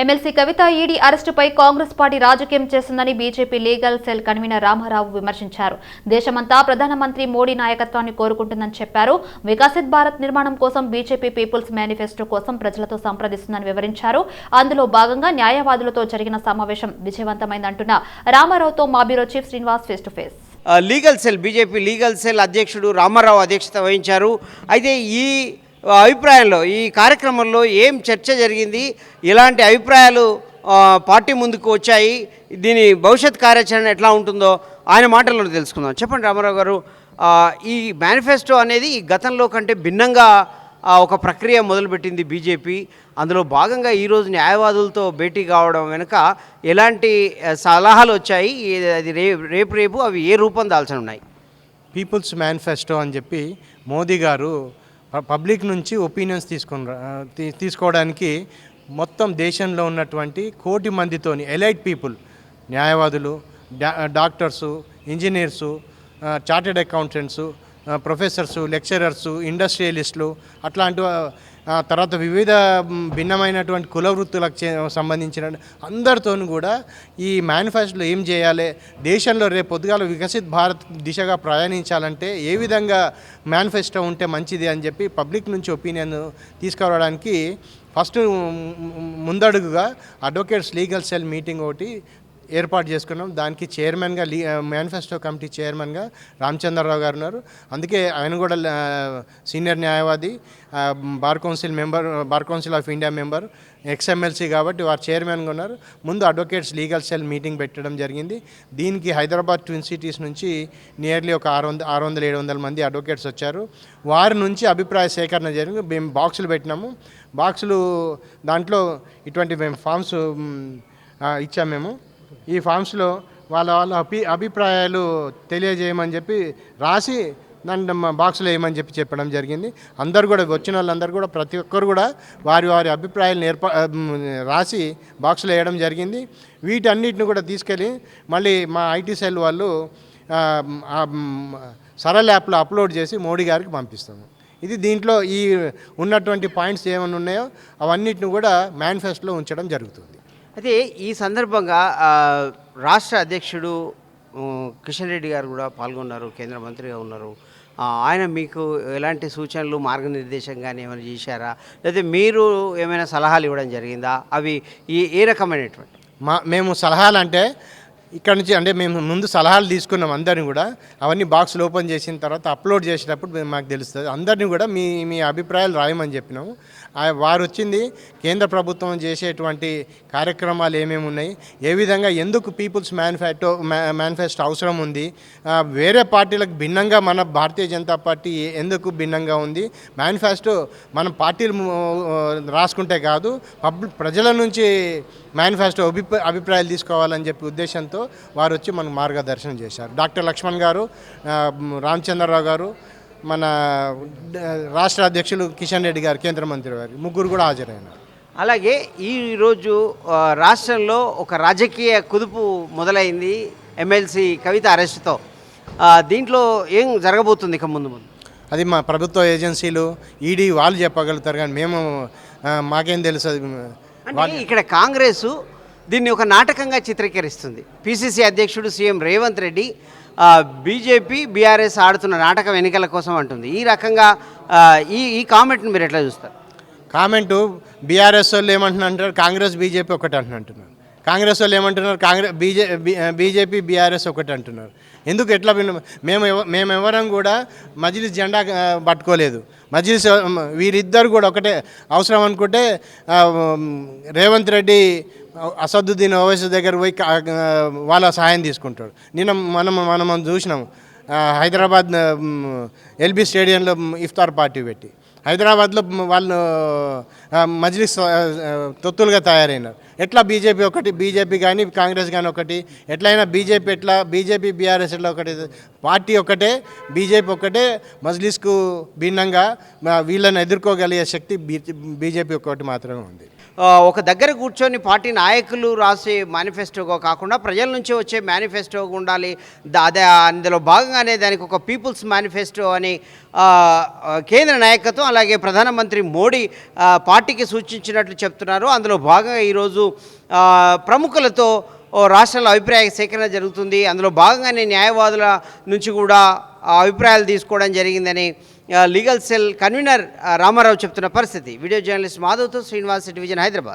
MLC Kavitha ED అరెస్టుపై Congress party రాజకీయం చేస్తుందని BJP legal cell convener Ramarao విమర్శించారు. దేశమంతా ప్రధానమంత్రి మోడీ నాయకత్వాన్ని కోరుకుంటుందని చెప్పారు. వికసిత్ భారత్ నిర్మాణం కోసం బీజేపీ పీపుల్స్ మేనిఫెస్టో కోసం ప్రజలతో సంప్రదిస్తుందని వివరించారు. అందులో భాగంగా న్యాయవాదులతో జరిగిన సమావేశం విజయవంతమైందంటున్న రామారావుతో మా bureau chief Srinivas face to face. Legal cell BJP legal cell అధ్యక్షుడు రామారావు అధ్యక్షత వహించారు. అయితే ఈ అభిప్రాయంలో ఈ కార్యక్రమంలో ఏం చర్చ జరిగింది? ఇలాంటి అభిప్రాయాలు పార్టీ ముందుకు వచ్చాయి. దీని భవిష్యత్ కార్యాచరణ ఎట్లా ఉంటుందో ఆయన మాటల్లో తెలుసుకుందాం. చెప్పండి రామారావు గారు ఈ మేనిఫెస్టో అనేది గతంలో కంటే భిన్నంగా ఒక ప్రక్రియ మొదలుపెట్టింది బీజేపీ. అందులో భాగంగా ఈరోజు న్యాయవాదులతో భేటీ కావడం వెనుక ఎలాంటి సలహాలు వచ్చాయి? అది రేపు రేపు అవి ఏ రూపం దాల్చనున్నాయి? ఉన్నాయి పీపుల్స్ మేనిఫెస్టో అని చెప్పి మోదీ గారు పబ్లిక్ నుంచి ఒపీనియన్స్ తీసుకుని రా- తీసుకోవడానికి మొత్తం దేశంలో ఉన్నటువంటి కోటి మందితోని ఎలైట్ పీపుల్ న్యాయవాదులు డా doctors engineers chartered accountants professors lecturers ఇండస్ట్రియలిస్టులు అట్లాంటి తర్వాత వివిధ భిన్నమైనటువంటి కుల వృత్తులకు సంబంధించిన అందరితోనూ కూడా ఈ మేనిఫెస్టోలో ఏం చేయాలి? దేశంలో రేపు పొద్దుగాల వికసిత్ భారత్ దిశగా ప్రయాణించాలంటే ఏ విధంగా మేనిఫెస్టో ఉంటే మంచిది అని చెప్పి పబ్లిక్ నుంచి ఒపీనియన్ తీసుకురావడానికి ఫస్ట్ ముందడుగుగా అడ్వకేట్స్ లీగల్ సెల్ మీటింగ్ ఒకటి ఏర్పాటు చేసుకున్నాం. దానికి చైర్మన్గా లీ మేనిఫెస్టో కమిటీ చైర్మన్గా రామచంద్రరావు గారు ఉన్నారు. అందుకే ఆయన కూడా సీనియర్ న్యాయవాది bar council member bar council of India member ex MLC కాబట్టి వారు చైర్మన్గా ఉన్నారు. ముందు అడ్వకేట్స్ లీగల్ సెల్ మీటింగ్ పెట్టడం జరిగింది. దీనికి హైదరాబాద్ ట్విన్ సిటీస్ నుంచి నియర్లీ ఒక ఆరు వందల ఆరు వందల ఏడు వందల మంది అడ్వకేట్స్ వచ్చారు. వారి నుంచి అభిప్రాయ సేకరణ జరిగింది. మేము బాక్సులు పెట్టినాము. బాక్సులు దాంట్లో ఇటువంటి మేము ఫామ్స్ ఇచ్చాము మేము. ఈ ఫామ్స్లో వాళ్ళ వాళ్ళ అభి అభిప్రాయాలు తెలియజేయమని చెప్పి రాసి దాన్ని మా బాక్స్లో వేయమని చెప్పి చెప్పడం జరిగింది. అందరు కూడా వచ్చిన వాళ్ళందరూ కూడా ప్రతి ఒక్కరు కూడా వారి వారి అభిప్రాయాలు ఏర్పా రాసి బాక్స్లో వేయడం జరిగింది. వీటన్నిటిని కూడా తీసుకెళ్ళి మళ్ళీ మా ఐటీ సెల్ వాళ్ళు సరళ యాప్లో అప్లోడ్ చేసి మోడీ గారికి పంపిస్తాము. ఇది దీంట్లో ఈ ఉన్నటువంటి పాయింట్స్ ఏమైనా ఉన్నాయో అవన్నిటిని కూడా మేనిఫెస్టోలో ఉంచడం జరుగుతుంది. అయితే ఈ సందర్భంగా రాష్ట్ర అధ్యక్షుడు కిషన్ రెడ్డి గారు కూడా పాల్గొన్నారు కేంద్ర మంత్రిగా ఉన్నారు. ఆయన మీకు ఎలాంటి సూచనలు మార్గనిర్దేశం కానీ ఏమైనా చేశారా? లేదా మీరు ఏమైనా సలహాలు ఇవ్వడం జరిగిందా? అవి ఏ రకమైనటువంటి? మా మేము సలహాలు అంటే ఇక్కడ నుంచి అంటే మేము ముందు సలహాలు తీసుకున్నాం అందరిని కూడా. అవన్నీ బాక్సులు ఓపెన్ చేసిన తర్వాత అప్లోడ్ చేసేటప్పుడు మాకు తెలుస్తుంది. అందరినీ కూడా మీ మీ అభిప్రాయాలు రాయమని చెప్పినాము. వారు వచ్చింది కేంద్ర ప్రభుత్వం చేసేటువంటి కార్యక్రమాలు ఏమేమి ఉన్నాయి ఏ విధంగా ఎందుకు పీపుల్స్ మేనిఫెస్టో మేనిఫెస్టో అవసరం ఉంది వేరే పార్టీలకు భిన్నంగా మన భారతీయ జనతా పార్టీ ఎందుకు భిన్నంగా ఉంది మేనిఫెస్టో మనం పార్టీలు రాసుకుంటే కాదు పబ్లిక్ ప్రజల నుంచి మేనిఫెస్టో అభిప్రాయ అభిప్రాయాలు తీసుకోవాలని చెప్పి ఉద్దేశంతో వారు వచ్చి మనకు మార్గదర్శనం చేశారు. డాక్టర్ లక్ష్మణ్ గారు రామచంద్రరావు గారు మన రాష్ట్ర అధ్యక్షులు కిషన్ రెడ్డి గారు కేంద్ర మంత్రి గారు ముగ్గురు కూడా హాజరైనారు. అలాగే ఈరోజు రాష్ట్రంలో ఒక రాజకీయ కుదుపు మొదలైంది ఎమ్మెల్సీ కవిత అరెస్టుతో. దీంట్లో ఏం జరగబోతుంది ఇక ముందు ముందు? అది మా ప్రభుత్వ ఏజెన్సీలు ఈడీ వాళ్ళు చెప్పగలుగుతారు కానీ మేము మాకేం తెలుసు అంటే ఇక్కడ కాంగ్రెస్ దీన్ని ఒక నాటకంగా చిత్రీకరిస్తుంది. పిసిసి అధ్యక్షుడు CM Revanth Reddy BJP BRS ఆడుతున్న నాటకం ఎన్నికల కోసం అంటుంది. ఈ రకంగా ఈ ఈ కామెంట్ని మీరు ఎట్లా చూస్తారు? కామెంటు బీఆర్ఎస్ వాళ్ళు ఏమంటున్నారు కాంగ్రెస్ బీజేపీ ఒకటి అంటున్నారు కాంగ్రెస్ వాళ్ళు ఏమంటున్నారు కాంగ్రెస్ బీజే బీజేపీ బీఆర్ఎస్ ఒకటి అంటున్నారు. ఎందుకు ఎట్లా మేము మేము ఎవరం కూడా మజిలిస్ జెండా పట్టుకోలేదు. మజిలిస్ వీరిద్దరు కూడా ఒకటే అవసరం అనుకుంటే రేవంత్ రెడ్డి అసదుద్దీన్ ఓవైసీ దగ్గర పోయి వాళ్ళ సహాయం తీసుకుంటాడు. నిన్న మనం మనం చూసినాం. హైదరాబాద్ ఎల్బీ స్టేడియంలో ఇఫ్తార్ పార్టీ పెట్టి. హైదరాబాద్లో వాళ్ళు మజ్లిస్ తొత్తులుగా తయారైనారు. ఎట్లా బీజేపీ ఒకటి బీజేపీ కానీ కాంగ్రెస్ కానీ ఒకటి ఎట్లయినా బీజేపీ ఎట్లా బీజేపీ బీఆర్ఎస్ ఎట్లా ఒకటి పార్టీ ఒకటే బీజేపీ ఒకటే మజ్లిస్కు భిన్నంగా వీళ్ళని ఎదుర్కోగలిగే శక్తి బీజేపీ ఒకటి మాత్రమే ఉంది. ఒక దగ్గర కూర్చొని పార్టీ నాయకులు రాసే మేనిఫెస్టోగా కాకుండా ప్రజల నుంచి వచ్చే మేనిఫెస్టోగా ఉండాలి. అదే అందులో భాగంగానే దానికి ఒక పీపుల్స్ మేనిఫెస్టో అని కేంద్ర నాయకత్వం అలాగే ప్రధానమంత్రి మోడీ పార్టీకి సూచించినట్లు చెప్తున్నారు. అందులో భాగంగా ఈరోజు ప్రముఖులతో రాష్ట్రంలో అభిప్రాయ సేకరణ జరుగుతుంది. అందులో భాగంగానే న్యాయవాదుల నుంచి కూడా అభిప్రాయాలు తీసుకోవడం జరిగిందని లీగల్ సెల్ కన్వీనర్ రామారావు చెప్తున్న పరిస్థితి. వీడియో జర్నలిస్ట్ మాధవ్తో శ్రీనివాస్ డివిజన్ హైదరాబాద్.